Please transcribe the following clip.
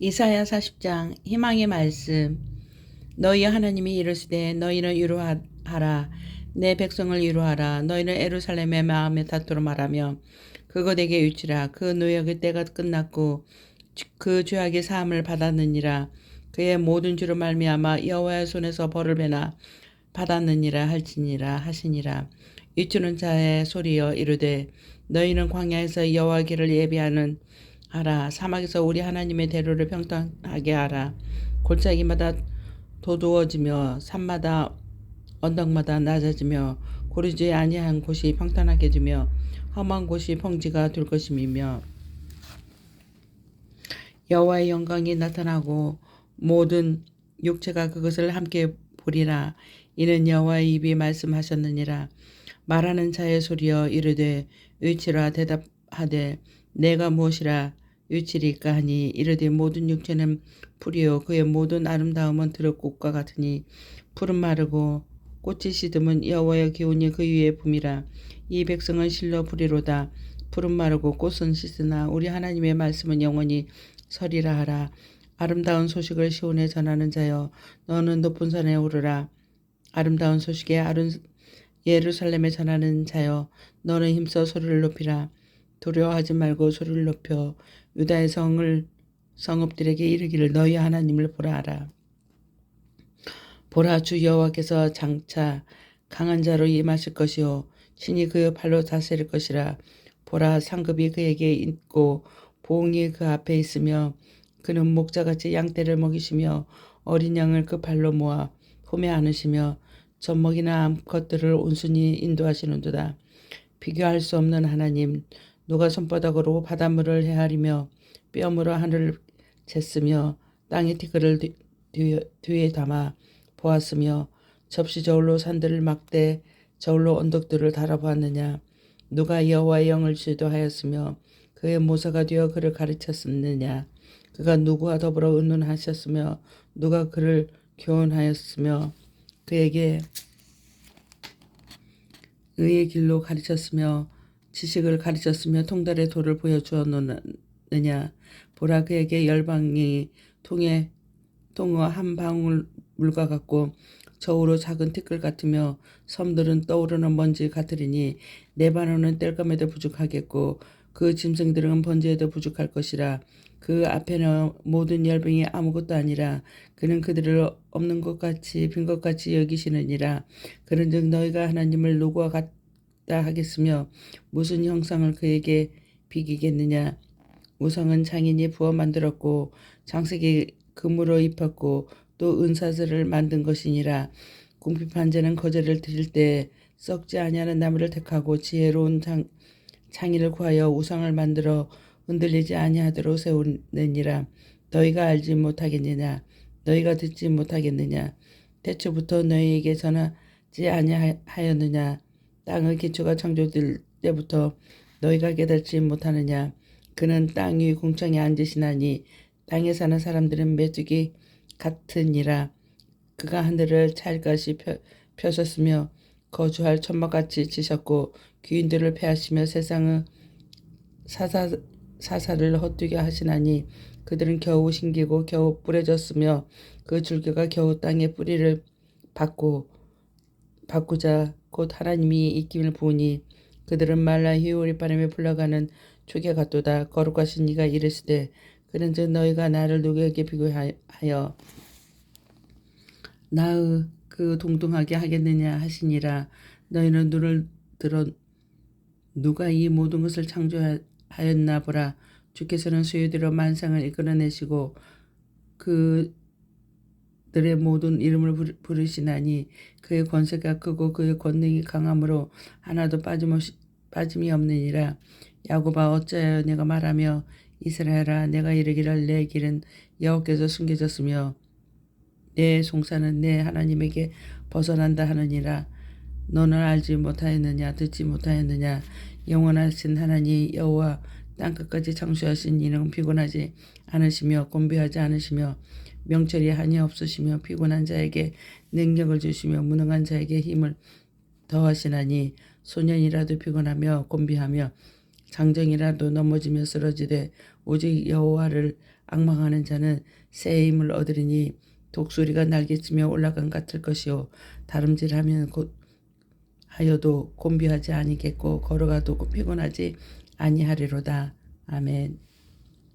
이사야 40장 희망의 말씀. 너희 하나님이 이르시되 너희는 위로하라. 내 백성을 위로하라. 너희는 에루살렘의 마음에 닿도록 말하며 그것에게 유치라. 그 노역의 때가 끝났고 그 죄악의 사함을 받았느니라. 그의 모든 죄로 말미암아 여호와의 손에서 벌을 베나 받았느니라 할지니라 하시니라. 유치는 자의 소리여 이르되 너희는 광야에서 여호와 길을 예비하는 하라 사막에서 우리 하나님의 대로를 평탄하게 하라 골짜기마다 도두어지며 산마다 언덕마다 낮아지며 고르지 아니한 곳이 평탄하게 되며 험한 곳이 평지가 될 것임이며 여호와의 영광이 나타나고 모든 육체가 그것을 함께 보리라. 이는 여호와의 입이 말씀하셨느니라. 말하는 자의 소리여 이르되 의치라 대답하되 내가 무엇이라 유치리까 하니 이르되 모든 육체는 풀이요. 그의 모든 아름다움은 들꽃과 같으니 푸른 마르고 꽃이 시듬은 여호와의 기운이 그 위에 붐이라. 이 백성은 실로 풀이로다. 푸른 마르고 꽃은 시으나 우리 하나님의 말씀은 영원히 서리라 하라. 아름다운 소식을 시온에 전하는 자여 너는 높은 산에 오르라. 아름다운 소식에 아름 예루살렘에 전하는 자여 너는 힘써 소리를 높이라 두려워하지 말고 소리를 높여 유다의 성을 성읍들에게 이르기를 너희 하나님을 보라 하라. 보라 주 여호와께서 장차 강한 자로 임하실 것이요 신이 그의 팔로 다스릴 것이라 보라 상급이 그에게 있고 보응이 그 앞에 있으며 그는 목자같이 양떼를 먹이시며 어린 양을 그 발로 모아 품에 안으시며 젖먹이나 암컷들을 온순히 인도하시는도다. 비교할 수 없는 하나님 누가 손바닥으로 바닷물을 헤아리며 뺨으로 하늘을 쟀으며 땅의 티끌을 뒤, 뒤, 뒤에 담아 보았으며 접시 저울로 산들을 막대 저울로 언덕들을 달아보았느냐? 누가 여호와의 영을 지도하였으며 그의 모사가 되어 그를 가르쳤느냐? 그가 누구와 더불어 의논하셨으며 누가 그를 교훈하였으며 그에게 의의 길로 가르쳤으며 지식을 가르쳤으며 통달의 도를 보여주었느냐. 보라 그에게 열방이 통에 통어 한 방울 물과 같고 저우로 작은 티끌 같으며 섬들은 떠오르는 먼지 같으리니 네바논은 땔감에도 부족하겠고 그 짐승들은 번제에도 부족할 것이라. 그 앞에는 모든 열병이 아무것도 아니라 그는 그들을 없는 것 같이 빈 것 같이 여기시느니라. 그런즉 너희가 하나님을 누구와 같 다 하겠으며 무슨 형상을 그에게 비기겠느냐? 우상은 장인이 부어 만들었고 장색이 금으로 입혔고 또 은사슬을 만든 것이니라. 궁핍한 자는 거제를 드릴 때 썩지 아니하는 나무를 택하고 지혜로운 장, 창의를 구하여 우상을 만들어 흔들리지 아니하도록 세우느니라. 너희가 알지 못하겠느냐? 너희가 듣지 못하겠느냐? 태초부터 너희에게 전하지 아니하였느냐 땅의 기초가 창조될 때부터 너희가 깨닫지 못하느냐? 그는 땅 위 공창에 앉으시나니 땅에 사는 사람들은 메뚜기 같으니라. 그가 하늘을 펴, 펴셨으며 거주할 천막같이 지셨고 귀인들을 패하시며 세상의 사사, 사사를 헛되게 하시나니 그들은 겨우 신기고 겨우 뿌려졌으며 그 줄기가 겨우 땅에 뿌리를 받고 바꾸자 곧 하나님이 입김을 부으니 그들은 말라 희오리 바람에 불러가는 초계 같도다. 거룩하신 이가 이르시되 그런즉 너희가 나를 누구에게 비교하여 나의 그 동등하게 하겠느냐 하시니라. 너희는 눈을 들어 누가 이 모든 것을 창조하였나 보라. 주께서는 수요대로 만상을 이끌어내시고 그 들의 모든 이름을 부르시나니 그의 권세가 크고 그의 권능이 강함으로 하나도 빠짐없이 빠짐이 없느니라. 야곱아 어찌하여 내가 말하며 이스라엘아 내가 이르기를 내 길은 여호께서 숨겨졌으며 내 송사는 내 하나님에게 벗어난다 하느니라. 너는 알지 못하였느냐 듣지 못하였느냐? 영원하신 하나님 여호와 땅끝까지 창수하신 이는 피곤하지 않으시며 곤비하지 않으시며 명철이 한이 없으시며 피곤한 자에게 능력을 주시며 무능한 자에게 힘을 더하시나니 소년이라도 피곤하며 곤비하며 장정이라도 넘어지며 쓰러지되 오직 여호와를 악망하는 자는 새 힘을 얻으리니 독수리가 날개치며 올라간 같을 것이요 다름질하면 곧 하여도 곤비하지 아니겠고 걸어가도 피곤하지 아니하리로다 아멘.